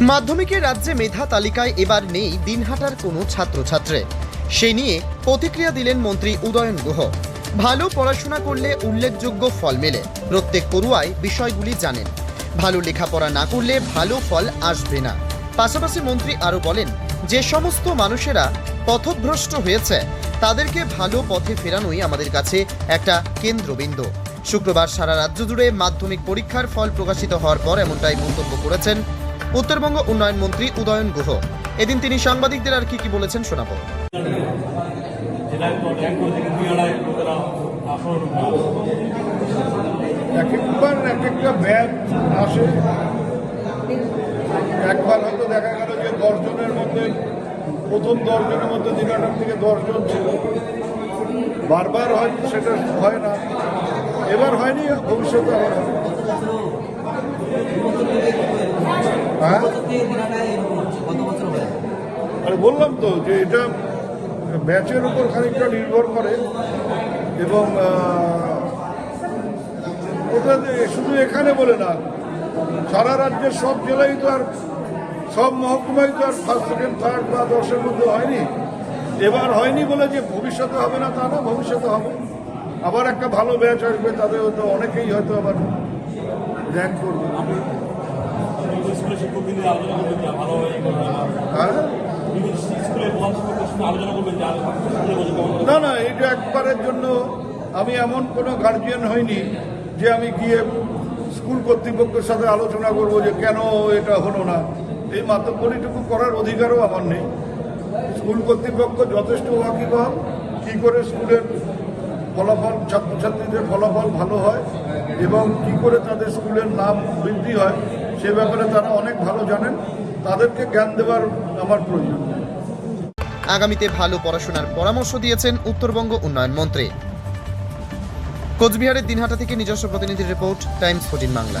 মাধ্যমিকের রাজ্যে মেধা তালিকায় এবার নেই দিনহাটার কোনো ছাত্রছাত্রী। সে নিয়ে প্রতিক্রিয়া দিলেন মন্ত্রী উদয়ন গুহ। ভালো পড়াশোনা করলে উল্লেখযোগ্য ফল মেলে। প্রত্যেক পড়ুয়ায় বিষয়গুলি জানেন। ভালো লেখাপড়া না করলে ভালো ফল আসবে না। পাশাপাশি মন্ত্রী আরও বলেন, যে সমস্ত মানুষেরা পথভ্রষ্ট হয়েছে, তাদেরকে ভালো পথে ফেরানোই আমাদের কাছে একটা কেন্দ্রবিন্দু। শুক্রবার সারা রাজ্য জুড়ে মাধ্যমিক পরীক্ষার ফল প্রকাশিত হওয়ার পর এমনটাই মন্তব্য করেছেন উত্তরবঙ্গ উন্নয়ন মন্ত্রী উদয়ন গুহ। এদিন তিনি সাংবাদিকদের আর কি কি বলেছেন শোনাবো। এক একবার এক একটা আসে। একবার হয়তো দেখা গেল যে দশজনের মধ্যে, প্রথম দশজনের মধ্যে দিনাটার থেকে দশজন ছিল। বারবার হয়তো সেটা হয় না। এবার হয়নি, ভবিষ্যতে হবে আরে বললাম তো যে এটা ব্যাচের উপর খানিকটা নির্ভর করে এবং যে- শুধু এখানে বলে না, সারা রাজ্যের সব জেলায় তো আর, সব মহকুমায় তো আর ফার্স্ট সেকেন্ড থার্ড বা দশের মধ্যে হয়নি। এবার হয়নি বলে যে ভবিষ্যতে হবে না তা না, ভবিষ্যতে হবে। আবার একটা ভালো ব্যাচ আসবে তাদের হয়তো অনেকেই হয়তো আবার র্যাঙ্ক করবে স্কুলের শিক্ষকদের নিয়ে আলোচনা করবেন যে ভালো হয় এগুলো হয় না। হ্যাঁ? না না এটা একবারের জন্য আমি এমন কোনো গার্জিয়ান হইনি যে আমি গিয়ে স্কুল কর্তৃপক্ষের সাথে আলোচনা করব যে কেন এটা হলো না। এই মাতব্বরিটুকু করার অধিকারও আমার নেই। স্কুল কর্তৃপক্ষ যথেষ্ট ওয়াকিবহাল কী করে স্কুলের ফলাফল ছাত্রছাত্রীদের ফলাফল ভালো হয় এবং কি করে তাদের স্কুলের নাম বৃদ্ধি হয় সে ব্যাপারে তারা অনেক ভালো জানেন। তাদেরকে জ্ঞান দেওয়ার আমার প্রয়োজন আগামীতে ভালো পড়াশোনার পরামর্শ দিয়েছেন উত্তরবঙ্গ উন্নয়ন মন্ত্রী। কোচবিহারের দিনহাটা থেকে নিজস্ব প্রতিনিধির রিপোর্ট, টাইমস ফোর্টিন বাংলা।